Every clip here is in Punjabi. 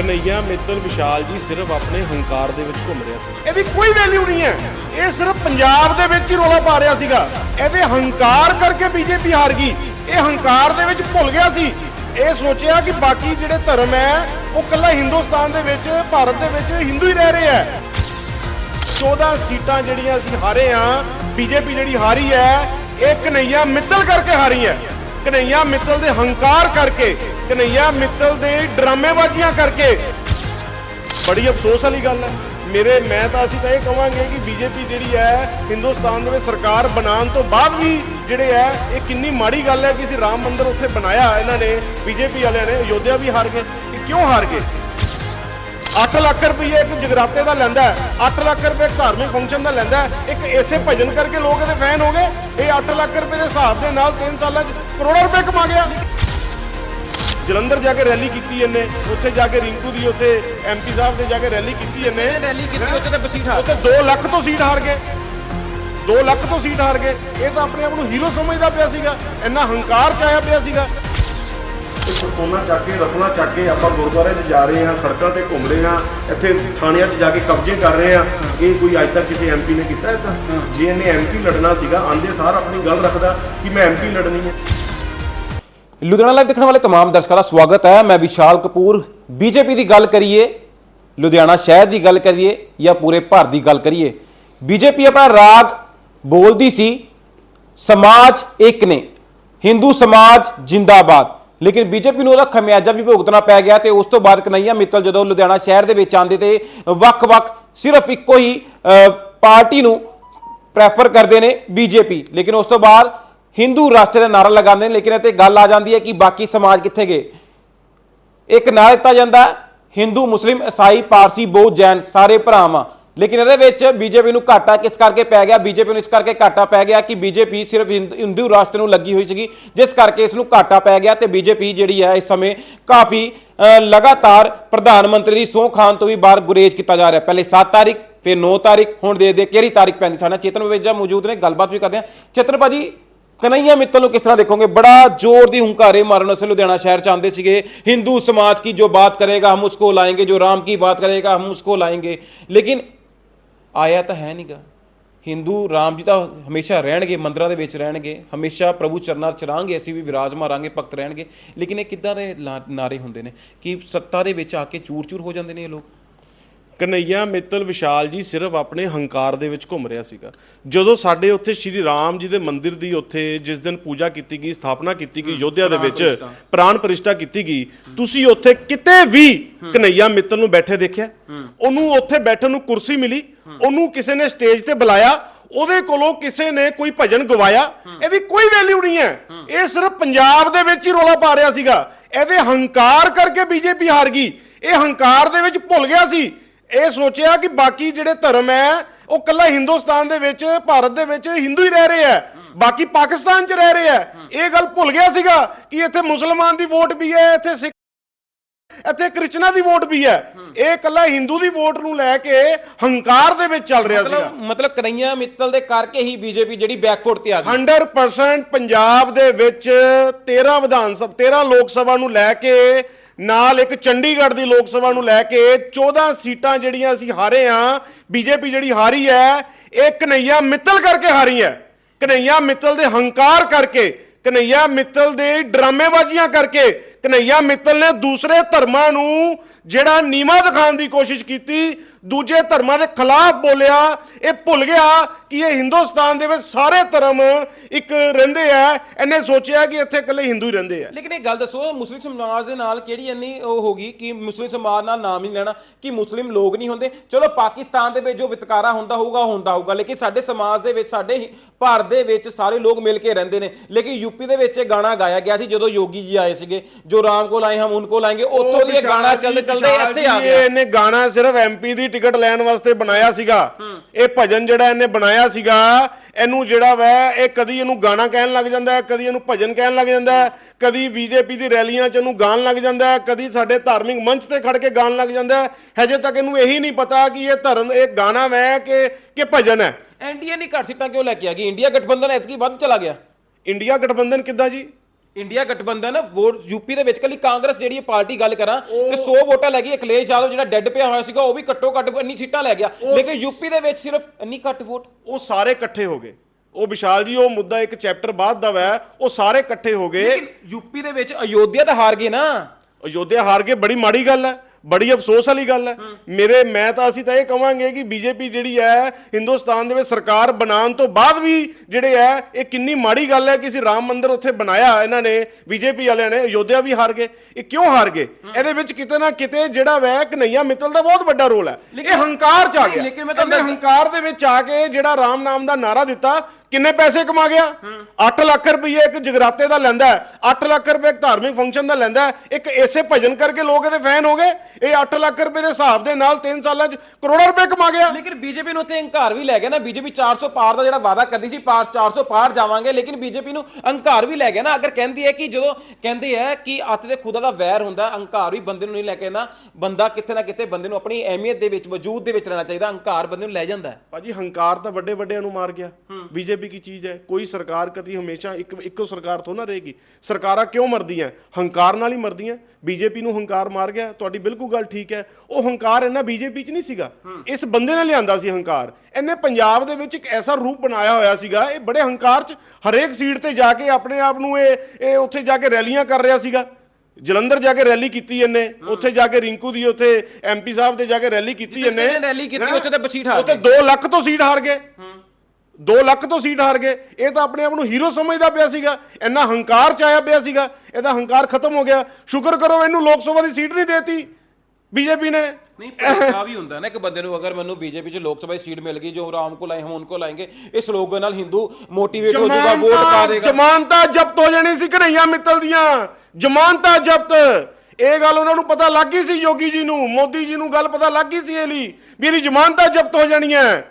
ਕਨਈਆ ਮਿੱਤਲ ਵਿਸ਼ਾਲ ਜੀ ਸਿਰਫ ਆਪਣੇ ਹੰਕਾਰ ਦੇ ਵਿੱਚ ਘੁੰਮ ਰਿਹਾ ਸੀ। ਇਹਦੀ ਕੋਈ ਵੈਲਿਊ ਨਹੀਂ ਹੈ। ਇਹ ਸਿਰਫ ਪੰਜਾਬ ਦੇ ਵਿੱਚ ਹੀ ਰੋਲਾ ਪਾ ਰਿਹਾ ਸੀਗਾ। ਇਹਦੇ ਹੰਕਾਰ ਕਰਕੇ ਬੀਜੇਪੀ ਹਾਰ ਗਈ। ਇਹ ਹੰਕਾਰ ਦੇ ਵਿੱਚ ਭੁੱਲ ਗਿਆ ਸੀ। ਇਹ ਸੋਚਿਆ ਕਿ ਬਾਕੀ ਜਿਹੜੇ ਧਰਮ ਹੈ, ਉਹ ਕੱਲਾ ਹਿੰਦੁਸਤਾਨ ਦੇ ਵਿੱਚ, ਭਾਰਤ ਦੇ ਵਿੱਚ ਹਿੰਦੂ ਹੀ ਰਹਿ ਰਹੇ ਹੈ। 14 ਸੀਟਾਂ ਜਿਹੜੀਆਂ ਅਸੀਂ ਹਾਰੇ ਆ ਬੀਜੇਪੀ ਜਿਹੜੀ ਹਾਰੀ ਹੈ, ਇਹ ਕਨਈਆ ਮਿੱਤਲ ਕਰਕੇ ਹਾਰੀ ਹੈ। ਕਨਈਆ ਮਿੱਤਲ ਦੇ ਹੰਕਾਰ ਕਰਕੇ, ਕਨਈਆ ਮਿੱਤਲ ਦੇ ਡਰਾਮੇਬਾਜ਼ੀਆਂ ਕਰਕੇ। ਬੜੀ ਅਫਸੋਸ ਵਾਲੀ ਗੱਲ ਹੈ। ਮੇਰੇ, ਮੈਂ ਤਾਂ ਅਸੀਂ ਤਾਂ ਇਹ ਕਵਾਂਗੇ ਕਿ ਬੀਜੇਪੀ ਜਿਹੜੀ ਹੈ, ਹਿੰਦੁਸਤਾਨ ਦੇ ਵਿੱਚ ਸਰਕਾਰ ਬਣਾਉਣ ਤੋਂ ਬਾਅਦ ਵੀ ਜਿਹੜੇ ਹੈ, ਇਹ ਕਿੰਨੀ ਮਾੜੀ ਗੱਲ ਹੈ ਕਿ ਅਸੀਂ ਰਾਮ ਮੰਦਿਰ ਉੱਥੇ ਬਣਾਇਆ ਇਹਨਾਂ ਨੇ, ਬੀਜੇਪੀ ਵਾਲਿਆਂ ਨੇ, ਅਯੋਧਿਆ ਵੀ ਹਾਰ ਗਏ। ਇਹ ਕਿਉਂ ਹਾਰ ਗਏ? 8 ਲੱਖ ਰੁਪਏ ਇੱਕ ਜਗਰਾਤੇ ਦਾ ਲੈਂਦਾ ਹੈ 8 ਲੱਖ ਰੁਪਏ ਧਾਰਮਿਕ ਫੰਕਸ਼ਨ ਦਾ ਲੈਂਦਾ ਹੈ ਇੱਕ ਐਸੇ ਭਜਨ ਕਰਕੇ ਲੋਕ ਇਹਦੇ ਫੈਨ ਹੋ ਗਏ। ਇਹ 8 ਲੱਖ ਰੁਪਏ ਦੇ ਹਿਸਾਬ ਦੇ ਨਾਲ 3 ਸਾਲਾਂ 'ਚ ਕਰੋੜਾਂ ਰੁਪਏ ਕਮਾ ਗਿਆ। ਜਲੰਧਰ ਜਾ ਕੇ ਰੈਲੀ ਕੀਤੀ ਇਹਨੇ ਉੱਥੇ ਜਾ ਕੇ ਰਿੰਕੂ ਦੀ ਉੱਥੇ ਐਮਪੀ ਸਾਹਿਬ ਦੇ ਜਾ ਕੇ ਰੈਲੀ ਕੀਤੀ ਇਹਨੇ। ਰੈਲੀ ਕੀਤੀ ਉੱਥੇ ਤੇ ਬਸੀਠਾ ਉੱਥੇ 2 ਲੱਖ ਤੋਂ ਸੀਟ ਹਾਰ ਗਏ। 2 ਲੱਖ ਤੋਂ ਸੀਟ ਹਾਰ ਗਏ। ਇਹ ਤਾਂ ਆਪਣੇ ਆਪ ਨੂੰ ਹੀਰੋ ਸਮਝਦਾ ਪਿਆ ਸੀਗਾ ਇੰਨਾ ਹੰਕਾਰ ਚ ਆਇਆ ਪਿਆ ਸੀਗਾ। ਸੋਨਾ ਚੱਕ ਕੇ ਰਫਲਾ ਚੱਕ ਕੇ ਆਪਾਂ ਗੁਰਦੁਆਰੇ 'ਚ ਜਾ ਰਹੇ ਹਾਂ ਸੜਕਾਂ ਤੇ ਘੁੰਮ ਰਹੇ ਹਾਂ ਇੱਥੇ ਥਾਣਿਆਂ 'ਚ ਜਾ ਕੇ ਕਬਜ਼ੇ ਕਰ ਰਹੇ ਹਾਂ ਇਹ ਕੋਈ ਅੱਜ ਤੱਕ ਕਿਸੇ ਐਮਪੀ ਨੇ ਕੀਤਾ ਇਦਾਂ ਜੇ ਇਹਨੇ ਐਮਪੀ ਲੜਨਾ ਸੀਗਾ ਆਂਦੇ ਸਾਰ ਆਪਣੀ ਗੱਲ ਰੱਖਦਾ ਕਿ ਮੈਂ ਐਮਪੀ ਲੜਨੀ ਹੈ ਲੁਧਿਆਣਾ ਲਾਈਵ ਦੇਖਣ ਵਾਲੇ तमाम ਦਰਸ਼ਕਾਂ ਦਾ ਸਵਾਗਤ ਹੈ ਮੈਂ ਵਿਸ਼ਾਲ ਕਪੂਰ ਬੀਜੇਪੀ ਦੀ ਗੱਲ ਕਰੀਏ ਲੁਧਿਆਣਾ ਸ਼ਹਿਰ ਦੀ ਗੱਲ ਕਰੀਏ ਜਾਂ ਪੂਰੇ ਭਾਰਤ ਦੀ ਗੱਲ ਕਰੀਏ ਬੀਜੇਪੀ ਆਪਣਾ ਰਾਗ ਬੋਲਦੀ ਸੀ ਸਮਾਜ ਇੱਕ ਨੇ ਹਿੰਦੂ ਸਮਾਜ ਜਿੰਦਾਬਾਦ ਲੇਕਿਨ ਬੀਜੇਪੀ ਨੂੰ ਉਹਦਾ ਖਮਿਆਜਾ ਵੀ ਭੁਗਤਣਾ ਪੈ ਗਿਆ ਤੇ ਉਸ ਤੋਂ ਬਾਅਦ ਕਨਈਆ ਮਿੱਤਲ ਜਦੋਂ ਲੁਧਿਆਣਾ ਸ਼ਹਿਰ ਦੇ ਵਿੱਚ ਆਂਦੇ ਤੇ ਵੱਖ-ਵੱਖ ਸਿਰਫ ਇੱਕੋ ਹੀ ਪਾਰਟੀ ਨੂੰ ਪ੍ਰੈਫਰ ਕਰਦੇ ਨੇ ਬੀਜੇਪੀ। ਲੇਕਿਨ ਉਸ ਤੋਂ ਬਾਅਦ ਹਿੰਦੂ ਰਾਸ਼ਟਰ ਦਾ ਨਾਰਾ ਲਗਾਉਂਦੇ ਨੇ, ਲੇਕਿਨ ਇਹ ਤੇ ਗੱਲ ਆ ਜਾਂਦੀ ਹੈ ਕਿ ਬਾਕੀ ਸਮਾਜ ਕਿੱਥੇ ਗਏ। ਇੱਕ ਨਾਂ ਦਿੱਤਾ ਜਾਂਦਾ, ਹਿੰਦੂ, ਮੁਸਲਿਮ ਈਸਾਈ ਪਾਰਸੀ, ਬੌਧ, ਜੈਨ ਸਾਰੇ ਭਰਾਵਾਂ। ਲੇਕਿਨ ਇਹਦੇ ਵਿੱਚ ਬੀਜੇਪੀ ਨੂੰ ਘਾਟਾ ਕਿਸ ਕਰਕੇ ਪੈ ਗਿਆ? ਬੀਜੇਪੀ ਨੂੰ ਇਸ ਕਰਕੇ ਘਾਟਾ ਪੈ ਗਿਆ ਕਿ ਬੀਜੇਪੀ ਸਿਰਫ ਹਿੰਦੂ ਰਾਸ਼ਟਰ ਨੂੰ ਲੱਗੀ ਹੋਈ ਸੀਗੀ, ਜਿਸ ਕਰਕੇ ਇਸ ਨੂੰ ਘਾਟਾ ਪੈ ਗਿਆ ਤੇ ਬੀਜੇਪੀ ਜਿਹੜੀ ਹੈ ਇਸ ਸਮੇਂ ਕਾਫੀ ਲਗਾਤਾਰ ਪ੍ਰਧਾਨ ਮੰਤਰੀ ਦੀ ਸਹੁੰ ਖਾਨ ਤੋਂ ਵੀ ਬਾਹਰ ਗੁਰੇਜ ਕੀਤਾ ਜਾ ਰਿਹਾ। ਪਹਿਲੇ 7 ਤਾਰੀਖ, ਫਿਰ 9 ਤਾਰੀਖ, ਹੁਣ ਦੇ ਦੇ ਕਿਹੜੀ ਤਾਰੀਖ ਪੈਂਦੀ? ਸਾਡਾ ਚੇਤਨ ਵਿਵੇਜਾ ਮੌਜੂਦ ਨੇ, ਗੱਲਬਾਤ ਵੀ ਕਰਦੇ ਆ ਚੇਤਨ ਭਾਜੀ, ਕਨਈਆ ਮਿੱਤਲ ਨੂੰ ਕਿਸ ਤਰ੍ਹਾਂ ਦੇਖੋਗੇ? ਬੜਾ ਜ਼ੋਰ ਦੀ ਹੰਕਾਰੇ ਮਾਰਨ ਅਸਲ ਲੁਧਿਆਣਾ ਸ਼ਹਿਰ ਚ ਆਂਦੇ ਸੀਗੇ। ਹਿੰਦੂ ਸਮਾਜ ਕੀ ਜੋ ਬਾਤ ਕਰੇਗਾ, ਹਮ ਉਸਕੋ ਲਾਏਗੇ, ਜੋ ਰਾਮ ਕੀ ਬਾਤ ਕਰੇਗਾ, ਹਮ ਉਸਕੋ ਲਾਏਗੇ। ਲੇਕਿਨ ਆਇਆ ਤਾਂ ਹੈ ਨਹੀਂਗਾ ਹਿੰਦੂ ਰਾਮ ਜੀ ਤਾਂ ਹਮੇਸ਼ਾ ਰਹਿਣਗੇ, ਮੰਦਰਾਂ ਦੇ ਵਿੱਚ ਰਹਿਣਗੇ, ਹਮੇਸ਼ਾ ਪ੍ਰਭੂ ਚਰਨਾਂ 'ਚ ਰਹਾਂਗੇ ਅਸੀਂ ਵੀ ਵਿਰਾਜਮਾਨ ਰਹਾਂਗੇ ਭਗਤ ਰਹਿਣਗੇ। ਲੇਕਿਨ ਇਹ ਕਿੱਦਾਂ ਦੇ ਲਾ- ਨਾਰੇ ਹੁੰਦੇ ਨੇ ਕਿ ਸੱਤਾ ਦੇ ਵਿੱਚ ਆ ਕੇ ਚੂਰ-ਚੂਰ ਹੋ ਜਾਂਦੇ ਨੇ ਇਹ ਲੋਕ? ਕਨਈਆ ਮਿੱਤਲ ਵਿਸ਼ਾਲ ਜੀ ਸਿਰਫ ਆਪਣੇ ਹੰਕਾਰ ਦੇ ਵਿੱਚ ਘੁੰਮ ਰਿਹਾ ਸੀਗਾ। ਜਦੋਂ ਸਾਡੇ ਉੱਥੇ ਸ਼੍ਰੀ ਰਾਮ ਜੀ ਦੇ ਮੰਦਿਰ ਦੀ ਉੱਥੇ ਜਿਸ ਦਿਨ ਪੂਜਾ ਕੀਤੀ ਗਈ ਸਥਾਪਨਾ ਕੀਤੀ ਗਈ ਯੋਧਿਆ ਦੇ ਵਿੱਚ ਪ੍ਰਾਣ ਪ੍ਰਤਿਸ਼ਠਾ ਕੀਤੀ ਗਈ ਤੁਸੀਂ ਉੱਥੇ ਕਿਤੇ ਵੀ ਕਨਈਆ ਮਿੱਤਲ ਨੂੰ ਬੈਠੇ ਦੇਖਿਆ? ਉਹਨੂੰ ਉੱਥੇ ਬੈਠਣ ਨੂੰ ਕੁਰਸੀ ਮਿਲੀ ਉਹਨੂੰ ਕਿਸੇ ਨੇ ਸਟੇਜ ਤੇ ਬੁਲਾਇਆ ਉਹਦੇ ਕੋਲੋਂ ਕਿਸੇ ਨੇ ਕੋਈ ਭਜਨ ਗਵਾਇਆ ਇਹਦੀ ਕੋਈ ਵੈਲਿਊ ਨਹੀਂ ਹੈ। ਇਹ ਸਿਰਫ ਪੰਜਾਬ ਦੇ ਵਿੱਚ ਹੀ ਰੋਲਾ ਪਾ ਰਿਹਾ ਸੀਗਾ। ਇਹਦੇ ਹੰਕਾਰ ਕਰਕੇ ਬੀਜੇਪੀ ਹਾਰ ਗਈ। ਇਹ ਹੰਕਾਰ ਦੇ ਵਿੱਚ ਭੁੱਲ ਗਿਆ ਸੀ। ਇਹ ਸੋਚਿਆ ਕਿ ਬਾਕੀ ਜਿਹੜੇ ਧਰਮ ਹੈ ਉਹ ਕੱਲਾ ਹਿੰਦੁਸਤਾਨ ਦੇ ਵਿੱਚ ਭਾਰਤ ਦੇ ਵਿੱਚ ਹਿੰਦੂ ਹੀ ਰਹਿ ਰਹੇ ਹੈ। ਬਾਕੀ ਪਾਕਿਸਤਾਨ 'ਚ ਰਹਿ ਰਹੇ ਹੈ। ਇਹ ਗੱਲ ਭੁੱਲ ਗਿਆ ਸੀਗਾ ਕਿ ਇੱਥੇ ਮੁਸਲਮਾਨ ਦੀ ਵੋਟ ਵੀ ਹੈ ਇੱਥੇ ਸਿੱਖ ਇੱਥੇ ਕ੍ਰਿਸਚਨਾਂ ਦੀ ਵੋਟ ਵੀ ਹੈ। ਇਹ ਕੱਲਾ ਹਿੰਦੂ ਦੀ ਵੋਟ ਨੂੰ ਲੈ ਕੇ ਹੰਕਾਰ ਦੇ ਵਿੱਚ ਚੱਲ ਰਿਹਾ ਸੀਗਾ। ਮਤਲਬ ਮਤਲਬ ਕਨਈਆ ਮਿੱਤਲ ਦੇ ਕਰਕੇ ਹੀ ਬੀਜੇਪੀ ਜਿਹੜੀ ਬੈਕਫੁੱਟ ਤੇ ਆ ਗਈ। 100% ਪੰਜਾਬ ਦੇ ਵਿੱਚ 13 ਵਿਧਾਨ ਸਭਾ 13 ਲੋਕ ਸਭਾ ਨੂੰ ਲੈ ਕੇ ਨਾਲ ਇੱਕ ਚੰਡੀਗੜ੍ਹ ਦੀ ਲੋਕ ਸਭਾ ਨੂੰ ਲੈ ਕੇ 14 ਸੀਟਾਂ ਜਿਹੜੀਆਂ ਅਸੀਂ ਹਾਰੇ ਆ ਬੀਜੇਪੀ ਜਿਹੜੀ ਹਾਰੀ ਹੈ, ਇਹ ਕਨਈਆ ਮਿੱਤਲ ਕਰਕੇ ਹਾਰੀ ਹੈ। ਕਨਈਆ ਮਿੱਤਲ ਦੇ ਹੰਕਾਰ ਕਰਕੇ, ਕਨਈਆ ਮਿੱਤਲ ਦੇ ਡਰਾਮੇਬਾਜ਼ੀਆਂ ਕਰਕੇ ਕਨਈਆ ਮਿੱਤਲ ਨੇ ਦੂਸਰੇ ਧਰਮਾਂ ਨੂੰ ਜਿਹੜਾ ਨੀਵਾ ਦਿਖਾਉਣ ਦੀ ਕੋਸ਼ਿਸ਼ ਕੀਤੀ, ਦੂਜੇ ਧਰਮਾਂ ਦੇ ਖਿਲਾਫ ਬੋਲਿਆ, ਇਹ ਭੁੱਲ ਗਿਆ ਕਿ ਇਹ ਹਿੰਦੁਸਤਾਨ ਦੇ ਵਿੱਚ ਸਾਰੇ ਧਰਮ ਇੱਕ ਰਹਿੰਦੇ ਆ, ਇਹਨੇ ਸੋਚਿਆ ਕਿ ਇੱਥੇ ਇਕੱਲੇ ਹਿੰਦੂ ਹੀ ਰਹਿੰਦੇ ਆ। ਲੇਕਿਨ ਇਹ ਗੱਲ ਦੱਸੋ, ਮੁਸਲਿਮ ਸਮਾਜ ਦੇ ਨਾਲ ਕਿਹੜੀ ਇੰਨੀ ਉਹ ਹੋਗੀ ਕਿ ਮੁਸਲਿਮ ਸਮਾਜ ਨਾਲ ਨਾਮ ਹੀ ਲੈਣਾ, ਕਿ ਮੁਸਲਿਮ ਲੋਕ ਨਹੀਂ ਹੁੰਦੇ? ਚਲੋ ਪਾਕਿਸਤਾਨ ਦੇ ਵਿੱਚ ਜੋ ਵਿਤਕਾਰਾ ਹੁੰਦਾ ਹੋਊਗਾ, ਉਹ ਹੁੰਦਾ ਹੋਊਗਾ, ਲੇਕਿਨ ਸਾਡੇ ਸਮਾਜ ਦੇ ਵਿੱਚ, ਸਾਡੇ ਭਾਰਤ ਦੇ ਵਿੱਚ ਸਾਰੇ ਲੋਕ ਮਿਲ ਕੇ ਰਹਿੰਦੇ ਨੇ। ਲੇਕਿਨ ਯੂਪੀ ਦੇ ਵਿੱਚ ਇਹ ਗਾਣਾ ਗਾਇਆ ਗਿਆ ਸੀ ਜਦੋਂ ਯੋਗੀ ਜੀ ਆਏ ਸੀਗੇ ਜੋ ਰਾਮ ਕੋਲ ਆਏ ਹਮ ਉਨਕੋ ਲਾਏਂਗੇ ਉੱਥੋਂ ਦੀ ਇਹ ਗਾਣਾ ਚੱਲਦੇ ਚੱਲਦੇ ਇੱਥੇ ਆ ਗਿਆ। ਇਹਨੇ ਗਾਣਾ ਸਿਰਫ ਐਮਪੀ ਦੀ ਟਿਕਟ ਲੈਣ ਵਾਸਤੇ ਬਣਾਇਆ ਸੀਗਾ। ਇਹ ਭਜਨ ਜਿਹੜਾ ਇਹਨੇ ਬਣਾਇਆ ਸੀਗਾ ਇਹਨੂੰ ਜਿਹੜਾ ਵੈ ਇਹ ਕਦੀ ਇਹਨੂੰ ਗਾਣਾ ਕਹਿਣ ਲੱਗ ਜਾਂਦਾ ਹੈ ਕਦੀ ਇਹਨੂੰ ਭਜਨ ਕਹਿਣ ਲੱਗ ਜਾਂਦਾ ਹੈ ਕਦੀ ਬੀਜੇਪੀ ਦੀ ਰੈਲੀਆਂ 'ਚ ਇਹਨੂੰ ਗਾਣ ਲੱਗ ਜਾਂਦਾ ਹੈ ਕਦੀ ਸਾਡੇ ਧਾਰਮਿਕ ਮੰਚ ਤੇ ਖੜ ਕੇ ਗਾਣ ਲੱਗ ਜਾਂਦਾ ਹੈ। ਹਜੇ ਤੱਕ ਇਹਨੂੰ ਇਹੀ ਨਹੀਂ ਪਤਾ ਕਿ ਇਹ ਧਰਮ ਇਹ ਗਾਣਾ ਵੈ ਕਿ ਕਿ ਭਜਨ ਹੈ। ਐਨਡੀਏ ਨਹੀਂ ਘੱਟ ਸੀਟਾਂ ਕਿਉਂ ਲੈ ਕੇ ਆ ਗਈ? ਇੰਡੀਆ ਗਠਬੰਧਨ ਐਤਕੀ ਵੱਧ ਚਲਾ ਗਿਆ। ਇੰਡੀਆ ਗਠਬੰਧਨ ਕਿੱਦਾਂ ਜੀ? ਇੰਡੀਆ ਗਠਬੰਧਨ ਵੋਟ ਯੂਪੀ ਦੇ ਵਿੱਚ ਕੱਲੀ ਕਾਂਗਰਸ ਜਿਹੜੀ ਇਹ ਪਾਰਟੀ ਗੱਲ ਕਰਾਂ ਤੇ 100 ਵੋਟਾਂ ਲੈ ਗਈ ਅਖਿਲੇਸ਼ ਯਾਦਵ ਜਿਹੜਾ ਡੈੱਡ ਪਿਆ ਹੋਇਆ ਸੀਗਾ ਉਹ ਵੀ ਘੱਟੋ ਘੱਟ ਇੰਨੀ ਸੀਟਾਂ ਲੈ ਗਿਆ। ਲੇਕਿਨ ਯੂਪੀ ਦੇ ਵਿੱਚ ਸਿਰਫ ਇੰਨੀ ਘੱਟ ਵੋਟ। ਉਹ ਸਾਰੇ ਇਕੱਠੇ ਹੋ ਗਏ। ਉਹ ਵਿਸ਼ਾਲ ਜੀ ਉਹ ਮੁੱਦਾ ਇੱਕ ਚੈਪਟਰ ਬਾਅਦ ਦਾ ਵੈ ਉਹ ਸਾਰੇ ਇਕੱਠੇ ਹੋ ਗਏ। ਲੇਕਿਨ ਯੂਪੀ ਦੇ ਵਿੱਚ ਅਯੋਧਿਆ ਤਾਂ ਹਾਰ ਗਏ ਨਾ। ਅਯੋਧਿਆ ਹਾਰ ਕੇ ਬੜੀ ਮਾੜੀ ਗੱਲ ਹੈ। ਬੜੀ ਅਫਸੋਸ ਵਾਲੀ ਗੱਲ ਹੈ। ਮੇਰੇ ਮੈਂ ਤਾਂ ਅਸੀਂ ਤਾਂ ਇਹ ਕਵਾਂਗੇ ਕਿ ਬੀਜੇਪੀ ਜਿਹੜੀ ਹੈ ਹਿੰਦੁਸਤਾਨ ਦੇ ਵਿੱਚ ਸਰਕਾਰ ਬਣਾਉਣ ਤੋਂ ਬਾਅਦ ਵੀ ਜਿਹੜੇ ਹੈ ਇਹ ਕਿੰਨੀ ਮਾੜੀ ਗੱਲ ਹੈ ਕਿ ਅਸੀਂ ਰਾਮ ਮੰਦਿਰ ਉੱਥੇ ਬਣਾਇਆ ਇਹਨਾਂ ਨੇ ਬੀਜੇਪੀ ਵਾਲਿਆਂ ਨੇ ਅਯੋਧਿਆ ਵੀ ਹਾਰ ਗਏ। ਇਹ ਕਿਉਂ ਹਾਰ ਗਏ? ਇਹਦੇ ਵਿੱਚ ਕਿਤੇ ਨਾ ਕਿਤੇ ਜਿਹੜਾ ਵੈ ਕਨਈਆ ਮਿੱਤਲ ਦਾ ਬਹੁਤ ਵੱਡਾ ਰੋਲ ਹੈ। ਇਹ ਹੰਕਾਰ ਚ ਆ ਗਿਆ। ਲੇਕਿਨ ਮੈਂ ਹੰਕਾਰ ਦੇ ਵਿੱਚ ਆ ਕੇ ਜਿਹੜਾ ਰਾਮ ਨਾਮ ਦਾ ਨਾਰਾ ਦਿੱਤਾ ਕਿੰਨੇ ਪੈਸੇ ਕਮਾ ਗਿਆ? 8 ਲੱਖ ਰੁਪਏ ਇੱਕ ਜਗਰਾਤੇ ਦਾ ਲੈਂਦਾ ਹੈ 8 ਲੱਖ ਰੁਪਏ ਇੱਕ ਧਾਰਮਿਕ ਫੰਕਸ਼ਨ ਦਾ ਲੈਂਦਾ ਇੱਕ ਐਸੇ ਭਜਨ ਕਰਕੇ ਲੋਕ ਇਹਦੇ ਫੈਨ ਹੋ ਗਏ। ਇਹ 8 ਲੱਖ ਰੁਪਏ ਦੇ ਹਿਸਾਬ ਦੇ ਨਾਲ 3 ਸਾਲਾਂ 'ਚ ਕਰੋੜਾਂ ਰੁਪਏ ਕਮਾ ਗਿਆ। ਲੇਕਿਨ ਬੀਜੇਪੀ ਨੂੰ ਉੱਥੇ ਹੰਕਾਰ ਵੀ ਲੈ ਗਿਆ ਨਾ। ਬੀਜੇਪੀ 400 ਪਾਰ ਦਾ ਜਿਹੜਾ ਵਾਅਦਾ ਕਰਦੀ ਸੀ ਪਾਰ 400 ਪਾਰ ਜਾਵਾਂਗੇ ਲੇਕਿਨ ਬੀਜੇਪੀ ਨੂੰ ਹੰਕਾਰ ਵੀ ਲੈ ਗਿਆ ਨਾ। ਅਗਰ ਕਹਿੰਦੀ ਹੈ ਕਿ ਜਦੋਂ ਕਹਿੰਦੇ ਹੈ ਕਿ ਅੱਤ ਦੇ ਖੁਦਾ ਦਾ ਵੈਰ ਹੁੰਦਾ ਹੰਕਾਰ ਵੀ ਬੰਦੇ ਨੂੰ ਨਹੀਂ ਲੈ ਕੇ ਨਾ ਬੰਦਾ ਕਿਤੇ ਨਾ ਕਿਤੇ ਬੰਦੇ ਨੂੰ ਆਪਣੀ ਅਹਿਮੀਅਤ ਦੇ ਵਿੱਚ ਵਜੂਦ ਦੇ ਵਿੱਚ ਰਹਿਣਾ ਚਾਹੀਦਾ ਹੰਕਾਰ ਬੰਦੇ ਨੂੰ ਲੈ ਜਾਂਦਾ ਹੈ। ਭਾਜੀ ਹੰਕਾਰ ਤਾਂ ਵੱਡੇ ਵੱਡਿਆਂ ਨੂੰ ਮਾਰ ਗਿਆ। ਬੀਜੇਪੀ ਕੀ ਚੀਜ਼ ਹੈ? ਕੋਈ ਸਰਕਾਰ ਕਦੀ ਹਮੇਸ਼ਾ ਇੱਕ ਇੱਕੋ ਸਰਕਾਰ ਤੋਂ ਨਾ ਰਹੇਗੀ। ਸਰਕਾਰਾਂ ਕਿਉਂ ਮਰਦੀਆਂ? ਹੰਕਾਰ ਨਾਲ ਹੀ ਮਰਦੀਆਂ। ਬੀਜੇਪੀ ਨੂੰ ਹੰਕਾਰ ਮਾਰ ਗਿਆ। ਤੁਹਾਡੀ ਬਿਲਕੁਲ ਗੱਲ ਠੀਕ ਹੈ। ਉਹ ਹੰਕਾਰ ਇਹਨਾਂ ਬੀਜੇਪੀ 'ਚ ਨਹੀਂ ਸੀਗਾ। ਇਸ ਬੰਦੇ ਨੇ ਲਿਆਂਦਾ ਸੀ ਹੰਕਾਰ। ਇਹਨੇ ਪੰਜਾਬ ਦੇ ਵਿੱਚ ਇੱਕ ਐਸਾ ਰੂਪ ਬਣਾਇਆ ਹੋਇਆ ਸੀਗਾ। ਇਹ ਬੜੇ ਹੰਕਾਰ 'ਚ ਹਰੇਕ ਸੀਟ ਤੇ ਜਾ ਕੇ ਆਪਣੇ ਆਪ ਨੂੰ ਇਹ ਇਹ ਉੱਥੇ ਜਾ ਕੇ ਰੈਲੀਆਂ ਕਰ ਰਿਹਾ ਸੀਗਾ। ਜਲੰਧਰ ਜਾ ਕੇ ਰੈਲੀ ਕੀਤੀ ਇਹਨੇ। ਉੱਥੇ ਜਾ ਕੇ ਰਿੰਕੂ ਦੀ ਉੱਥੇ ਐਮਪੀ ਸਾਹਿਬ ਦੇ ਜਾ ਕੇ ਰੈਲੀ ਕੀਤੀ ਇਹਨੇ। ਰੈਲੀ ਕੀਤੀ? ਉੱਥੇ ਤਾਂ ਸੀਟ ਹਾਰ ਉੱਥੇ 2 ਲੱਖ ਤੋਂ ਸੀਟ ਹਾਰ ਗਏ। 2 ਲੱਖ ਤੋਂ ਸੀਟ ਹਾਰ ਗਏ। ਇਹ ਤਾਂ ਆਪਣੇ ਆਪ ਨੂੰ ਹੀਰੋ ਸਮਝਦਾ ਪਿਆ ਸੀਗਾ। ਇੰਨਾ ਹੰਕਾਰ ਚ ਆਇਆ ਪਿਆ ਸੀਗਾ। ਇਹਦਾ ਹੰਕਾਰ ਖਤਮ ਹੋ ਗਿਆ। ਸ਼ੁਕਰ ਕਰੋ ਇਹਨੂੰ ਲੋਕ ਸਭਾ ਦੀ ਸੀਟ ਨਹੀਂ ਦੇਤੀ। ਬੀਜੇਪੀ ਨੇ। ਨਹੀਂ ਪਤਾ ਵੀ ਹੁੰਦਾ ਨਾ ਕਿ ਬੰਦੇ ਨੂੰ ਅਗਰ ਮੈਨੂੰ ਬੀਜੇਪੀ ਚ ਲੋਕ ਸਭਾ ਦੀ ਸੀਟ ਮਿਲ ਗਈ ਜੋ ਰਾਮ ਕੋ ਲਾਏ ਹਮ ਉਨਕੋ ਲਾਏਗੇ ਇਸ ਸਲੋਗਨ ਨਾਲ ਹਿੰਦੂ ਮੋਟੀਵੇਟ ਹੋ ਜਾਊਗਾ ਵੋਟ ਪਾ ਦੇਗਾ। ਜਮਾਨਤਾ ਜ਼ਬਤ ਹੋ ਜਾਣੀ ਸੀ ਘਨਈਆ ਮਿੱਤਲ ਦੀਆਂ। ਜਮਾਨਤਾ ਜ਼ਬਤ। ਇਹ ਗੱਲ ਉਹਨਾਂ ਨੂੰ ਪਤਾ ਲੱਗ ਗਈ ਸੀ ਯੋਗੀ ਜੀ ਨੂੰ ਮੋਦੀ ਜੀ ਨੂੰ ਗੱਲ ਪਤਾ ਲੱਗ ਗਈ ਸੀ ਇਹ ਲਈ ਵੀ ਇਹਦੀ ਜ਼ਮਾਨਤਾ ਜ਼ਬਤ ਹੋ ਜਾਣੀ ਹੈ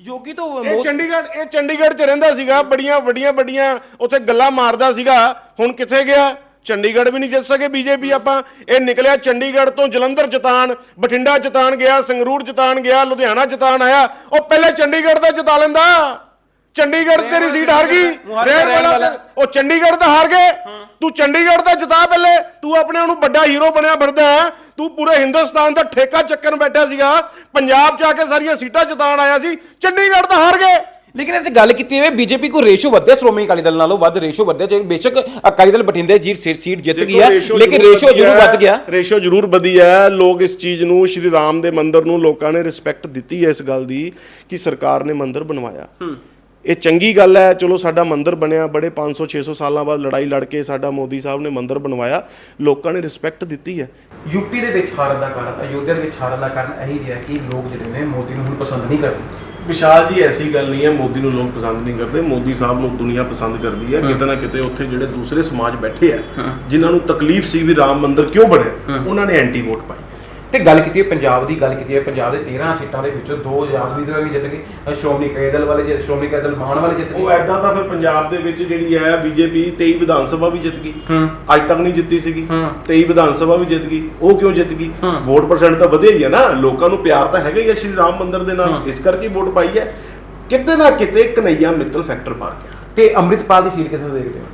ਯੋਗੀ ਤੋਂ ਇਹ ਚੰਡੀਗੜ੍ਹ ਇਹ ਚੰਡੀਗੜ੍ਹ 'ਚ ਰਹਿੰਦਾ ਸੀਗਾ ਬੜੀਆਂ ਵੱਡੀਆਂ ਵੱਡੀਆਂ ਉੱਥੇ ਗੱਲਾਂ ਮਾਰਦਾ ਸੀਗਾ। ਹੁਣ ਕਿੱਥੇ ਗਿਆ? ਚੰਡੀਗੜ੍ਹ ਵੀ ਨਹੀਂ ਜਿੱਤ ਸਕੇ ਬੀਜੇਪੀ ਆਪਾਂ। ਇਹ ਨਿਕਲਿਆ ਚੰਡੀਗੜ੍ਹ ਤੋਂ ਜਲੰਧਰ ਜਿਤਾਣ ਬਠਿੰਡਾ ਜਿਤਾਣ ਗਿਆ ਸੰਗਰੂਰ ਜਿਤਾਣ ਗਿਆ ਲੁਧਿਆਣਾ ਜਿਤਾਣ ਆਇਆ। ਉਹ ਪਹਿਲੇ ਚੰਡੀਗੜ੍ਹ ਦਾ ਜਿਤਾ ਲੈਂਦਾ। ਚੰਡੀਗੜ੍ਹ ਤੇਰੀ ਸੀਟ ਹਾਰ ਗਈ। ਰਹਿਣ ਵਾਲਾ। ਤੇ- ਉਹ ਚੰਡੀਗੜ੍ਹ ਦਾ ਹਾਰ ਗਏ। ਤੂੰ ਚੰਡੀਗੜ੍ਹ ਦਾ ਜਿਤਾ ਪਹਿਲੇ ਤੂੰ ਆਪਣੇ ਆਪ ਨੂੰ ਵੱਡਾ ਹੀਰੋ ਬਣਿਆ ਫਿਰਦਾ। ਤੂੰ ਪੂਰੇ ਹਿੰਦੁਸਤਾਨ ਦਾ ਠੇਕਾ ਚੱਕਣ ਬੈਠਾ ਸੀਗਾ। ਪੰਜਾਬ 'ਚ ਆ ਕੇ ਸਾਰੀਆਂ ਸੀਟਾਂ ਜਿਤਾਣ ਆਇਆ ਸੀ। ਚੰਡੀਗੜ੍ਹ ਦਾ ਹਾਰ ਗਏ। ਲੇਕਿਨ ਇਹ ਗੱਲ ਕੀਤੀ ਹੋਵੇ ਬੀਜੇਪੀ ਕੋ ਰੇਸ਼ੋ ਵਧਿਆ ਸ਼੍ਰੋਮਣੀ ਅਕਾਲੀ ਦਲ ਨਾਲੋਂ ਵੱਧ ਰੇਸ਼ੋ ਵਧਿਆ ਜੇ ਬੇਸ਼ੱਕ ਅਕਾਲੀ ਦਲ ਬਠਿੰਡੇ ਸੀਟ ਸੀਟ ਜਿੱਤ ਗਈ ਹੈ ਲੇਕਿਨ ਰੇਸ਼ੋ ਜ਼ਰੂਰ ਵੱਧ ਗਿਆ। ਰੇਸ਼ੋ ਜ਼ਰੂਰ ਵਧੀ ਹੈ। ਲੋਕ ਇਸ ਚੀਜ਼ ਨੂੰ ਸ਼੍ਰੀ ਰਾਮ ਦੇ ਮੰਦਿਰ ਨੂੰ ਲੋਕਾਂ ਨੇ ਰਿਸਪੈਕਟ ਦਿੱਤੀ ਹੈ ਇਸ ਗੱਲ ਦੀ ਕਿ ਸਰਕਾਰ ਨੇ ਮੰਦਿਰ ਬਣਵਾਇਆ। ਇਹ ਚੰਗੀ ਗੱਲ ਹੈ ਚਲੋ ਸਾਡਾ ਮੰਦਿਰ ਬਣਿਆ ਬੜੇ 500 600 ਸਾਲਾਂ ਬਾਅਦ ਲੜਾਈ ਲੜ ਕੇ ਸਾਡਾ ਮੋਦੀ ਸਾਹਿਬ ਨੇ ਮੰਦਿਰ ਬਣਵਾਇਆ ਲੋਕਾਂ ਨੇ ਰਿਸਪੈਕਟ ਦਿੱਤੀ ਹੈ। ਯੂਪੀ ਦੇ ਵਿੱਚ ਹਾਰਨ ਦਾ ਕਾਰਨ ਅਯੋਧਿਆ ਦੇ ਵਿੱਚ ਹਾਰਨ ਦਾ ਕਾਰਨ ਇਹੀ ਰਿਹਾ ਕਿ ਲੋਕ ਜਿਹੜੇ ਨੇ ਮੋਦੀ ਨੂੰ ਹੁਣ ਪਸੰਦ ਨਹੀਂ ਕਰਦੇ। ਵਿਸ਼ਾਲ ਜੀ ਐਸੀ ਗੱਲ ਨਹੀਂ ਹੈ ਮੋਦੀ ਨੂੰ ਲੋਕ ਪਸੰਦ ਨਹੀਂ ਕਰਦੇ। ਮੋਦੀ ਸਾਹਿਬ ਨੂੰ ਦੁਨੀਆ ਪਸੰਦ ਕਰਦੀ ਹੈ। ਕਿਤੇ ਨਾ ਕਿਤੇ ਉੱਥੇ ਜਿਹੜੇ ਦੂਸਰੇ ਸਮਾਜ ਬੈਠੇ ਆ ਜਿਨ੍ਹਾਂ ਨੂੰ ਤਕਲੀਫ ਸੀ ਵੀ ਰਾਮ ਮੰਦਿਰ ਕਿਉਂ ਬਣਿਆ ਉਹਨਾਂ ਨੇ ਐਂਟੀ ਵੋਟ ਪਾਈ। ਤੇ ਗੱਲ ਕੀਤੀ ਹੈ ਪੰਜਾਬ ਦੀ ਗੱਲ ਕੀਤੀ ਹੈ ਪੰਜਾਬ ਦੇ 13 ਸੀਟਾਂ ਦੇ ਵਿੱਚੋਂ ਦੋ ਆਜ਼ਾਦ ਵੀ ਵੀ ਜਿੱਤ ਗਏ ਸ਼੍ਰੋਮਣੀ ਅਕਾਲੀ ਦਲ ਵਾਲੇ ਜਿੱਤ- ਸ਼੍ਰੋਮਣੀ ਅਕਾਲੀ ਦਲ ਮਾਨ ਵਾਲੇ ਜਿੱਤ ਉਹ ਗਏ ਐਦਾਂ ਤਾਂ ਫਿਰ ਪੰਜਾਬ ਦੇ ਵਿੱਚ ਜਿਹੜੀ ਹੈ ਬੀਜੇਪੀ 23 ਵਿਧਾਨ ਸਭਾ ਵੀ ਜਿੱਤ ਗਈ। ਅੱਜ ਤੱਕ ਨਹੀਂ ਜਿੱਤੀ ਸੀਗੀ। ਹੂੰ। 23 ਵਿਧਾਨ ਸਭਾ ਵੀ ਜਿੱਤ ਗਈ। ਉਹ ਕਿਉਂ ਜਿੱਤ ਗਈ। ਵੋਟ ਪਰਸੈਂਟ ਤਾਂ ਵਧਿਆ ਹੀ ਹੈ ਨਾ। ਲੋਕਾਂ ਨੂੰ ਪਿਆਰ ਤਾਂ ਹੈਗਾ ਹੀ ਹੈ ਸ਼੍ਰੀ ਰਾਮ ਮੰਦਿਰ ਦੇ ਨਾਲ। ਇਸ ਕਰਕੇ ਵੋਟ ਪਾਈ ਹੈ। ਕਿਤੇ ਨਾ ਕਿਤੇ ਕਨਈਆ ਮਿੱਤਲ ਫੈਕਟਰ ਮਾਰ ਗਿਆ। ਤੇ ਅੰਮ੍ਰਿਤਪਾਲ ਦੀ ਸੀਟ ਕਿਸ ਦੇਖਦੇ ਹੋ?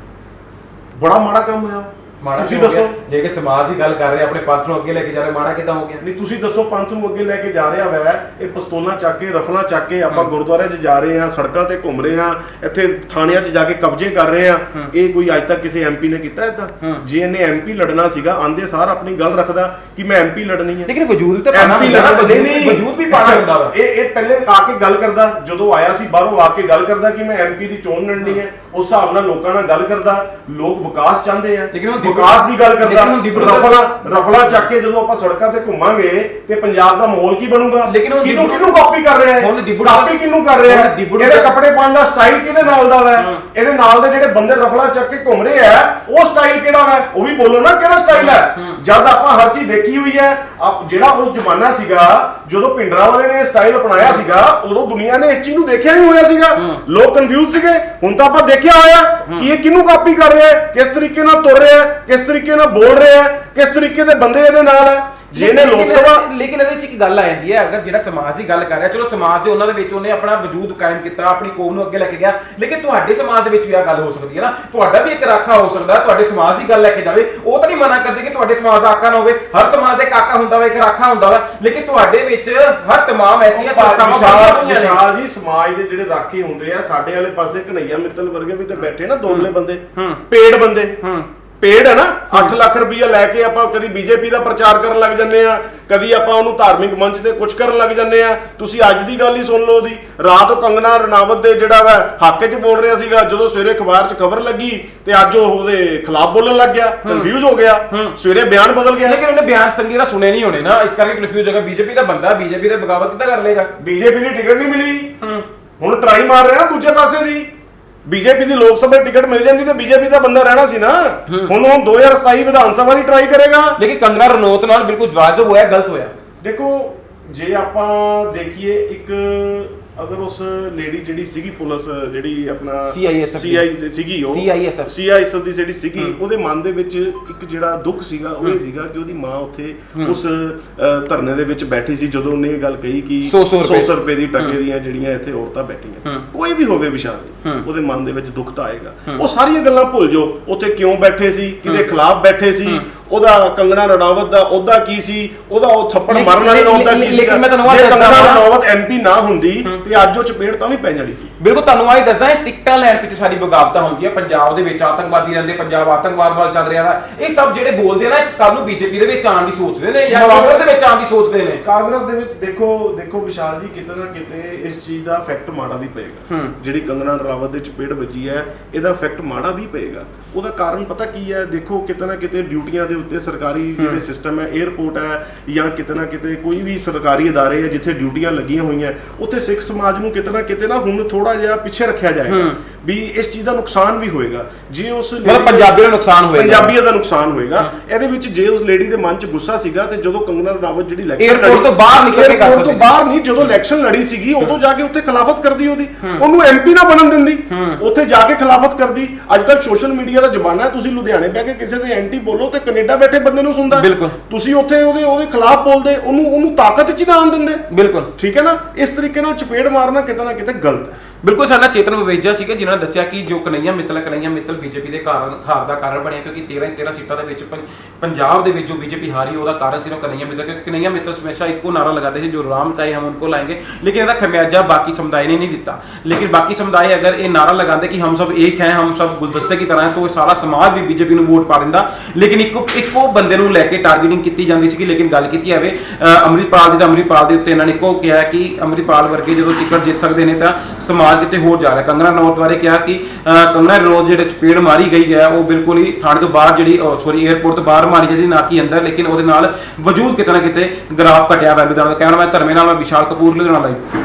ਬੜਾ ਮਾੜਾ ਕੰਮ ਹੋਇਆ। ਮਾੜਾ ਤੁਸੀਂ ਕਿਉਂ ਹੋ ਗਿਆ? ਦੱਸੋ। ਜੇ ਕਿ ਸਮਾਜ ਦੀ ਗੱਲ ਕਰ ਰਹੇ ਆਪਣੇ ਪੰਥ ਨੂੰ ਅੱਗੇ ਲੈ ਕੇ ਜਾ ਰਹੇ ਮਾੜਾ ਕਿਦਾਂ ਹੋ ਗਿਆ? ਨਹੀਂ ਤੁਸੀਂ ਦੱਸੋ ਪੰਥ ਨੂੰ ਅੱਗੇ ਲੈ ਕੇ ਜਾ ਰਿਹਾ ਵੈ। ਇਹ ਪਿਸਤੌਲਾਂ ਚੱਕ ਕੇ ਰਫਲਾਂ ਚੱਕ ਕੇ ਆਪਾਂ ਗੁਰਦੁਆਰੇ 'ਚ ਜਾ ਰਹੇ ਹਾਂ ਸੜਕਾਂ ਤੇ ਘੁੰਮ ਰਹੇ ਹਾਂ ਇੱਥੇ ਥਾਣਿਆਂ 'ਚ ਜਾ ਕੇ ਕਬਜ਼ੇ ਕਰ ਰਹੇ ਹਾਂ। ਇਹ ਕੋਈ ਅੱਜ ਤੱਕ ਕਿਸੇ ਐਮਪੀ ਨੇ ਕੀਤਾ ਇਦਾਂ ਜੇ ਇਹਨੇ ਐਮਪੀ ਲੜਨਾ ਸੀਗਾ ਆਂਦੇ ਸਾਰ ਆਪਣੀ ਗੱਲ ਰੱਖਦਾ ਕਿ ਮੈਂ ਐਮਪੀ ਲੜਨੀ ਹੈ ਲੇਕਿਨ ਵਜੂਦ ਤਾਂ ਪਾਣਾ ਐਮਪੀ ਹੁੰਦਾ ਨਾ ਲੜਨਾ ਵਜੂਦ- ਵਜੂਦ ਵੀ ਪਾਣਾ ਹੁੰਦਾ ਵਾ। ਇਹ ਇਹ ਪਹਿਲੇ ਆ ਕੇ ਗੱਲ ਕਰਦਾ ਜਦੋਂ ਆਇਆ ਸੀ ਬਾਹਰੋਂ ਆ ਕੇ ਗੱਲ ਕਰਦਾ ਕਿ ਮੈਂ ਐਮਪੀ ਦੀ ਚੋਣ ਲੜਨੀ ਹੈ। ਉਸ ਹਿਸਾਬ ਨਾਲ ਲੋਕਾਂ ਨਾਲ ਗੱਲ ਕਰਦਾ। ਲੋਕ ਵਿਕਾਸ ਚਾਹੁੰਦੇ ਆ। ਲੇਕਿਨ ਉਹ ਵਿਕਾਸ ਦੀ ਗੱਲ ਕਰਦਾ। ਲੇਕਿਨ ਹੁਣ ਦਿਬੜ- ਰਫਲਾ ਰਫਲਾ ਚੱਕ ਕੇ ਜਦੋਂ ਆਪਾਂ ਸੜਕਾਂ ਤੇ ਘੁੰਮਾਂਗੇ ਤੇ ਪੰਜਾਬ ਦਾ ਮਾਹੌਲ ਕੀ ਬਣੂਗਾ? ਲੇਕਿਨ ਹੁਣ ਕਿਹਨੂੰ ਕਿਹਨੂੰ ਕਾਪੀ ਕਰ ਰਿਹਾ ਹੈ? ਕਾਪੀ ਕਿਹਨੂੰ ਕਰ ਰਿਹਾ ਹੈ? ਇਹਦੇ ਕੱਪੜੇ ਪਾਉਣ ਦਾ ਸਟਾਈਲ ਕਿਹਦੇ ਨਾਲ ਦਾ ਹੈ। ਇਹਦੇ ਨਾਲ ਦੇ ਜਿਹੜੇ ਬੰਦੇ ਰਫਲਾ ਚੱਕ ਕੇ ਘੁੰਮ ਰਹੇ ਆ ਉਹ ਸਟਾਈਲ ਕਿਹੜਾ ਹੈ ਉਹ ਵੀ ਬੋਲੋ ਨਾ ਕਿਹੜਾ ਸਟਾਈਲ ਹੈ। ਜਦ ਆਪਾਂ ਹਰ ਚੀਜ਼ ਦੇਖੀ ਹੋਈ ਹੈ ਆਪ ਜਿਹੜਾ ਉਸ ਜ਼ਮਾਨਾ ਸੀਗਾ ਜਦੋਂ ਪਿੰਡਰਾ ਵਾਲੇ ਨੇ ਇਹ ਸਟਾਈਲ ਅਪਣਾਇਆ ਸੀਗਾ ਉਦੋਂ ਦੁਨੀਆ ਨੇ ਇਸ ਚੀਜ਼ ਨੂੰ ਦੇਖਿਆ ਨਹੀਂ ਹੋਇਆ ਸੀਗਾ। ਲੋਕ ਕਨਫਿਊਜ਼ ਸੀਗੇ। ਹੁਣ ਤਾਂ ਆਪਾਂ ਦੇਖਿਆ ਹੋਇਆ ਕਿ ਇਹ ਕਿਹਨੂੰ ਕਾਪੀ ਕਰ ਰਿਹਾ ਹੈ? ਕਿਸ ਤਰੀਕੇ ਨਾਲ ਤੁਰ ਰਿਹਾ ਹੈ? ਕਿਸ ਤਰੀਕੇ ਨਾਲ ਬੋਲ ਰਿਹਾ ਹੈ ਕਿਸ ਤਰੀਕੇ ਦੇ ਬੰਦੇ ਇਹਦੇ ਨਾਲ ਹੈ ਜੇ ਇਹਨੇ ਲੋਕ ਸਭਾ ਲੇਕਿਨ ਇਹਦੇ ਚ ਇੱਕ ਗੱਲ ਆ ਜਾਂਦੀ ਹੈ ਅਗਰ ਜਿਹੜਾ ਸਮਾਜ ਦੀ ਗੱਲ ਕਰ ਰਿਹਾ ਚਲੋ ਸਮਾਜ ਦੇ ਉਹਨਾਂ ਦੇ ਵਿੱਚ ਉਹਨੇ ਆਪਣਾ ਵਜੂਦ ਕਾਇਮ ਕੀਤਾ ਆਪਣੀ ਕੌਮ ਨੂੰ ਅੱਗੇ ਲੈ ਕੇ ਗਿਆ ਲੇਕਿਨ ਤੁਹਾਡੇ ਸਮਾਜ ਦੇ ਵਿੱਚ ਵੀ ਆ ਗੱਲ ਹੋ ਸਕਦੀ ਹੈ ਨਾ। ਤੁਹਾਡਾ ਵੀ ਇੱਕ ਰਾਖਾ ਹੋ ਸਕਦਾ ਤੁਹਾਡੇ ਸਮਾਜ ਦੀ ਗੱਲ ਲੈ ਕੇ ਜਾਵੇ ਉਹ ਤਾਂ ਨਹੀਂ ਮਨਾ ਕਰਦੇ ਕਿ ਤੁਹਾਡੇ ਸਮਾਜ ਦਾ ਆਕਾ ਨਾ ਹੋਵੇ। ਹਰ ਸਮਾਜ ਦਾ ਇੱਕ ਆਕਾ ਹੁੰਦਾ ਵਾ ਇੱਕ ਰਾਖਾ ਹੁੰਦਾ ਵਾ ਲੇਕਿਨ ਤੁਹਾਡੇ ਵਿੱਚ ਹਰ ਤਮਾਮ ਐਸੀਆਂ ਵਿਸ਼ਾਲ ਬਣੀਆਂ ਵਿਸ਼ਾਲ ਜੀ ਸਮਾਜ ਦੇ ਜਿਹੜੇ ਰਾਖੀ ਹੁੰਦੇ ਆ ਸਾਡੇ ਵਾਲੇ ਪਾਸੇ ਕਨਈਆ ਮਿੱਤਲ ਵਰਗੇ ਵੀ ਤੇ ਬੈਠੇ ਨਾ ਦੋਗਲੇ ਬੰਦੇ ਪੇੜ ਬੰਦੇ। ਪੇੜ ਹੈ ਨਾ 8 ਲੱਖ ਰੁਪਈਆ ਲੈ ਕੇ ਆਪਾਂ ਕਦੀ ਬੀਜੇਪੀ ਦਾ ਪ੍ਰਚਾਰ ਕਰਨ ਲੱਗ ਜੰਨੇ ਆ ਕਦੀ ਆਪਾਂ ਉਹਨੂੰ ਧਾਰਮਿਕ ਮੰਚ ਤੇ ਕੁਝ ਕਰਨ ਲੱਗ ਜੰਨੇ ਆ ਤੁਸੀਂ ਅੱਜ ਦੀ ਗੱਲ ਹੀ ਸੁਣ ਲਓ ਉਹਦੀ। ਰਾਤ ਉਹ ਕੰਗਨਾ ਰਣਾਵਤ ਦੇ ਜਿਹੜਾ ਵਾ ਹੱਕ 'ਚ ਬੋਲ ਰਿਹਾ ਸੀਗਾ ਜਦੋਂ ਸਵੇਰੇ ਅਖਬਾਰ 'ਚ ਖਬਰ ਲੱਗੀ ਤੇ ਅੱਜ ਉਹ ਉਹਦੇ ਖਿਲਾਫ ਬੋਲਣ ਲੱਗ ਗਿਆ ਕਨਫਿਊਜ਼ ਹੋ ਗਿਆ। ਸਵੇਰੇ ਬਿਆਨ ਬਦਲ ਗਿਆ। ਲੇਕਿਨ ਉਹਨੇ ਬਿਆਨ ਸੰਗੀ ਦਾ ਸੁਣੇ ਨਹੀਂ ਹੋਣੇ ਨਾ ਇਸ ਕਰਕੇ ਕਨਫਿਊਜ਼ ਹੋ ਗਿਆ ਬੀਜੇਪੀ ਦਾ ਬੰਦਾ ਬੀਜੇਪੀ ਦੇ ਬਗਾਵਤ ਕਿੱਦਾਂ ਕਰ ਲੇਗਾ ਬੀਜੇਪੀ ਦੀ ਟਿਕਟ ਨਹੀਂ ਮਿਲੀ। ਹੁਣ ਟਰਾਈ ਮਾਰ ਰਿਹਾ ਨਾ ਦੂਜੇ ਪਾਸੇ ਦੀ। ਬੀਜੇਪੀ ਦੀ ਲੋਕ ਸਭਾ ਟਿਕਟ ਮਿਲ ਜਾਂਦੀ ਤੇ ਬੀਜੇਪੀ ਦਾ ਬੰਦਾ ਰਹਿਣਾ ਸੀ ਨਾ। ਹੁਣ ਉਹ 2027 ਵਿਧਾਨ ਸਭਾ ਦੀ ਟਰਾਈ ਕਰੇਗਾ। ਲੇਕਿਨ ਕੰਗਨਾ ਰਣੌਤ ਨਾਲ ਬਿਲਕੁਲ ਵਾਜਬ ਹੋਇਆ ਗਲਤ ਹੋਇਆ। ਦੇਖੋ ਜੇ ਆਪਾਂ ਦੇਖੀਏ ਇੱਕ ਅਗਰ ਉਸ ਲੇਡੀ ਜਿਹੜੀ ਸੀਗੀ ਪੁਲਿਸ ਜਿਹੜੀ ਆਪਣਾ CISF CI ਸੀਗੀ ਉਹ CISF CISF ਦੀ ਜਿਹੜੀ ਸੀਗੀ ਉਹਦੇ ਮਨ ਦੇ ਵਿੱਚ ਇੱਕ ਜਿਹੜਾ ਦੁੱਖ ਸੀਗਾ ਉਹ ਇਹ ਸੀਗਾ ਕਿ ਉਹਦੀ ਮਾਂ ਉੱਥੇ ਉਸ ਅ, ਧਰਨੇ ਦੇ ਵਿੱਚ ਬੈਠੀ ਸੀ ਜਦੋਂ ਉਹਨੇ ਇਹ ਗੱਲ ਕਹੀ ਕਿ ਸੌ- ਸੌ ਰੁਪਏ। 100 ਰੁਪਏ ਦੀ ਟਕੇ ਦੀਆਂ ਜਿਹੜੀਆਂ ਇੱਥੇ ਔਰਤਾਂ ਬੈਠੀਆਂ। ਕੋਈ ਵੀ ਹੋਵੇ ਵਿਸ਼ਾਲ ਉਹਦੇ ਮਨ ਦੇ ਵਿੱਚ ਦੁੱਖ ਤਾਂ ਆਏਗਾ। ਉਹ ਸਾਰੀਆਂ ਗੱਲਾਂ ਭੁੱਲ ਜਾਓ ਉੱਥੇ ਕਿਉਂ ਬੈਠੇ ਸੀ ਕਿਹਦੇ ਖਿਲਾਫ ਬੈਠੇ ਸੀ ਉਹਦਾ ਕੰਗਣਾ ਰਣਾਵਤ ਦਾ ਉਹਦਾ ਕੀ ਸੀ? ਉਹਦਾ ਉਹ ਥੱਪੜ ਲੇਕਿਨ- ਮਾਰਨ ਵਾਲੇ ਦਾ ਉਹਦਾ ਕੀ ਲੇਕਿਨ ਸੀਗਾ? ਮੈਂ ਤੁਹਾਨੂੰ ਆਹ ਜੇ ਦੱਸਦਾ ਕੰਗਣਾ ਵਾਂ- ਰਣਾਵਤ ਐਮਪੀ ਨਾ ਹੁੰਦੀ ਤੇ ਅੱਜ ਉਹ ਚਪੇੜ ਤਾਂ ਵੀ ਪੈ ਜਾਣੀ ਸੀ। ਬਿਲਕੁਲ ਤੁਹਾਨੂੰ ਆਈ ਦੱਸਦਾ ਇਹ ਟਿਕਟਾਂ ਲੈਣ ਪਿੱਛੇ ਸਾਰੀ ਬਗਾਵਤਾਂ ਹੁੰਦੀਆਂ ਪੰਜਾਬ ਦੇ ਵਿੱਚ ਆਤੰਕਵਾਦੀ ਰਹਿੰਦੇ ਪੰਜਾਬ ਆਤੰਕਵਾਦ ਵੱਲ ਚੱਲ ਰਿਹਾ ਵਾ। ਇਹ ਸਭ ਜਿਹੜੇ ਬੋਲਦੇ ਆ ਨਾ ਕੱਲ ਨੂੰ ਬੀਜੇਪੀ ਦੇ ਵਿੱਚ ਆਉਣ ਦੀ ਸੋਚਦੇ ਨੇ ਜਾਂ ਕਾਂਗਰਸ ਦੇ ਵਿੱਚ ਆਉਣ ਦੀ ਸੋਚਦੇ ਨੇ। ਕਾਂਗਰਸ ਦੇ ਵਿੱਚ ਦੇਖੋ ਦੇਖੋ ਵਿਸ਼ਾਲ ਜੀ ਕਿਤੇ ਨਾ ਕਿਤੇ ਇਸ ਚੀਜ਼ ਦਾ ਇਫੈਕਟ ਮਾੜਾ ਵੀ ਪਏਗਾ। ਜਿਹੜੀ ਕੰਗਣਾ ਰਣਾਵਤ ਦੇ ਚਪੇੜ ਵੱਜੀ ਹੈ ਇਹਦਾ ਇਫੈਕਟ ਮਾੜਾ ਵੀ ਪਏਗਾ। ਉਹਦਾ ਕਾਰਨ ਪਤਾ ਕੀ ਹੈ? ਦੇਖੋ ਕਿਤੇ ਨਾ ਕਿਤੇ ਡਿਊਟੀਆਂ ਦੇ ਉੱਤੇ ਸਰਕਾਰੀ ਜਿਹੜੇ ਸਿਸਟਮ ਹੈ 에ਅਰਪੋਰਟ ਹੈ ਜਾਂ ਕਿਤੇ ਨਾ ਕਿਤੇ ਕੋਈ ਵੀ ਸਰਕਾਰੀ ਅਦਾਰੇ ਹੈ ਜਿੱਥੇ ਡਿਊਟੀਆਂ ਲੱਗੀਆਂ ਹੋਈਆਂ ਉੱਥੇ ਸਿੱਖ ਸਮਾਜ ਨੂੰ ਕਿਤੇ ਨਾ ਕਿਤੇ ਨਾ ਹੁਣ ਥੋੜਾ ਜਿਹਾ ਪਿੱਛੇ ਰੱਖਿਆ ਜਾਏਗਾ ਵੀ ਇਸ ਚੀਜ਼ ਦਾ ਨੁਕਸਾਨ ਵੀ ਹੋਏਗਾ। ਜੇ ਉਸ ਮਤਲਬ ਦੇ- ਪੰਜਾਬੀਆਂ ਨੂੰ ਨੁਕਸਾਨ ਹੋਏਗਾ। ਪੰਜਾਬੀਅਤ ਦਾ ਨੁਕਸਾਨ ਹੋਏਗਾ। ਇਹਦੇ ਵਿੱਚ ਜੇ ਉਸ ਲੇਡੀ ਦੇ ਮਨ 'ਚ ਗੁੱਸਾ ਸੀਗਾ ਤੇ ਜਦੋਂ ਕੰਗਨਾ ਰਣਾਵਤ ਜਿਹੜੀ ਇਲੈਕਸ਼ਨ Airport ਤੋਂ ਬਾਹਰ ਨਿਕਲ ਕੇ ਕਰ ਸਕਦੀ ਤੋਂ ਬਾਹਰ ਨਹੀਂ ਜਦੋਂ ਇਲੈਕਸ਼ਨ ਲੜੀ ਸੀਗੀ ਉਦੋਂ ਜਾ ਕੇ ਉੱਥੇ ਖਿਲਾਫਤ ਕਰਦੀ ਉਹਦੀ। ਉਹਨੂੰ ਐਮਪੀ ਨਾ ਬਣਨ ਦਿੰਦੀ। ਉੱਥੇ ਜਾ ਕੇ ਖਿਲਾਫਤ ਕਰਦੀ। ਅੱਜ ਤੱਕ ਸੋਸ਼ਲ ਮੀਡੀਆ ਦਾ ਜ਼ਮਾਨਾ ਤੁਸੀਂ ਲੁਧਿਆਣੇ ਬਹਿ ਕੇ ਕਿਸੇ ਦੇ ਐਂਟੀ ਬੋਲੋ ਤੇ ਕੈਨੇਡਾ ਬੈਠੇ ਬੰਦੇ ਨੂੰ ਸੁਣਦਾ। ਬਿਲਕੁਲ। ਤੁਸੀਂ ਉੱਥੇ ਉਹਦੇ ਉਹਦੇ ਖਿਲਾਫ ਬੋਲਦੇ ਉਹਨੂੰ ਉਹਨੂੰ ਤਾਕਤ 'ਚ ਹੀ ਨਾ ਆਉਣ ਦਿੰਦੇ। ਬਿਲਕੁਲ। ਠੀਕ ਹੈ ਨਾ? ਇਸ ਤਰੀਕੇ ਨਾਲ ਚਪੇੜ ਮਾਰਨਾ ਕਿਤੇ ਨਾ ਕਿਤੇ ਗਲਤ ਹੈ। ਬਿਲਕੁਲ ਸਾਡਾ ਚੇਤਨ ਵਿਵੇਜਾ ਸੀਗਾ ਜਿਨ੍ਹਾਂ ਨੇ ਦੱਸਿਆ ਕਿ ਜੋ ਕਨਈਆ ਮਿੱਤਲ ਕਨਈਆ ਮਿੱਤਲ ਬੀਜੇਪੀ ਦੇ ਕਾਰਨ ਹਾਰ ਦਾ ਕਾਰਨ ਬਣਿਆ ਕਿਉਂਕਿ 13 13 ਸੀਟਾਂ ਦੇ ਵਿੱਚ ਪੰਜਾਬ ਦੇ ਵਿੱਚ ਜੋ ਬੀਜੇਪੀ ਹਾਰੀ ਉਹਦਾ ਕਾਰਨ ਸਿਰਫ ਕਨਈਆ ਮਿੱਤਲ ਕਿਉਂਕਿ ਕਨਈਆ ਮਿੱਤਲ ਹਮੇਸ਼ਾ ਇੱਕੋ ਨਾਰਾ ਲਗਾਉਂਦੇ ਸੀ ਜੋ ਰਾਮ ਚਾਹੇ ਹਮ ਉਨਕੋ ਲਾਏਂਗੇ ਲੇਕਿਨ ਇਹਦਾ ਖਮਿਆਜਾ ਬਾਕੀ ਸਮੁਦਾਇ ਨੇ ਨਹੀਂ ਦਿੱਤਾ। ਲੇਕਿਨ ਬਾਕੀ ਸਮੁਦਾਇ ਅਗਰ ਇਹ ਨਾਰਾ ਲਗਾਉਂਦੇ ਕਿ ਹਮ ਸਭ ਇੱਕ ਹੈ ਹਮ ਸਭ ਗੁਲਦਸਤੇ ਕੀ ਤਰ੍ਹਾਂ ਹੈ ਤਾਂ ਉਹ ਸਾਰਾ ਸਮਾਜ ਵੀ ਬੀਜੇਪੀ ਨੂੰ ਵੋਟ ਪਾ ਦਿੰਦਾ। ਲੇਕਿਨ ਇੱਕੋ ਇੱਕੋ ਬੰਦੇ ਨੂੰ ਲੈ ਕੇ ਟਾਰਗੇਟਿੰਗ ਕੀਤੀ ਜਾਂਦੀ ਸੀਗੀ ਲੇਕਿਨ ਗੱਲ ਕੀਤੀ ਜਾਵੇ ਅ, ਅੰਮ੍ਰਿਤਪਾਲ ਦੀ ਤਾਂ ਅੰਮ੍ਰਿਤਪਾਲ ਦੇ ਉੱਤੇ ਇਹਨਾਂ ਨੇ ਇੱਕੋ ਕਿਹਾ ਕਿ ਅੰਮ੍ਰਿਤਪਾਲ ਵਰਗੇ ਜਦੋਂ ਟਿਕਟ ਜਿੱਤ ਸਕਦੇ ਨੇ ਤਾਂ ਸਮਾਜ ਕਿਤੇ ਹੋਰ ਜਾ ਰਿਹਾ। ਕੰਗਨਾ ਰਣੌਤ ਬਾਰੇ ਕਿਹਾ ਕਿ ਅ, ਕੰਗਨਾ ਰਣੌਤ ਜਿਹੜੇ ਚਪੇੜ ਮਾਰੀ ਗਈ ਹੈ ਉਹ ਬਿਲਕੁਲ ਹੀ ਥਾਣੇ ਤੋਂ ਬਾਹਰ ਜਿਹੜੀ ਸੌਰੀ 에ਅਰਪੋਰਟ ਤੋਂ ਬਾਹਰ ਮਾਰੀ ਜਾਂਦੀ ਨਾ ਕਿ ਅੰਦਰ ਲੇਕਿਨ ਉਹਦੇ ਨਾਲ ਵਜੂਦ ਕਿਤੇ ਨਾ ਕਿਤੇ ਗ੍ਰਾਫ ਘਟਿਆ ਵੈਲਿਊ ਦਾ। ਕੈਮਰਾਮੈਨ ਧਰਮੇ ਨਾਲ ਮੈਂ ਵਿਸ਼ਾਲ ਕਪੂਰ ਲੁਧਿਆਣਾ ਲਾਈਵ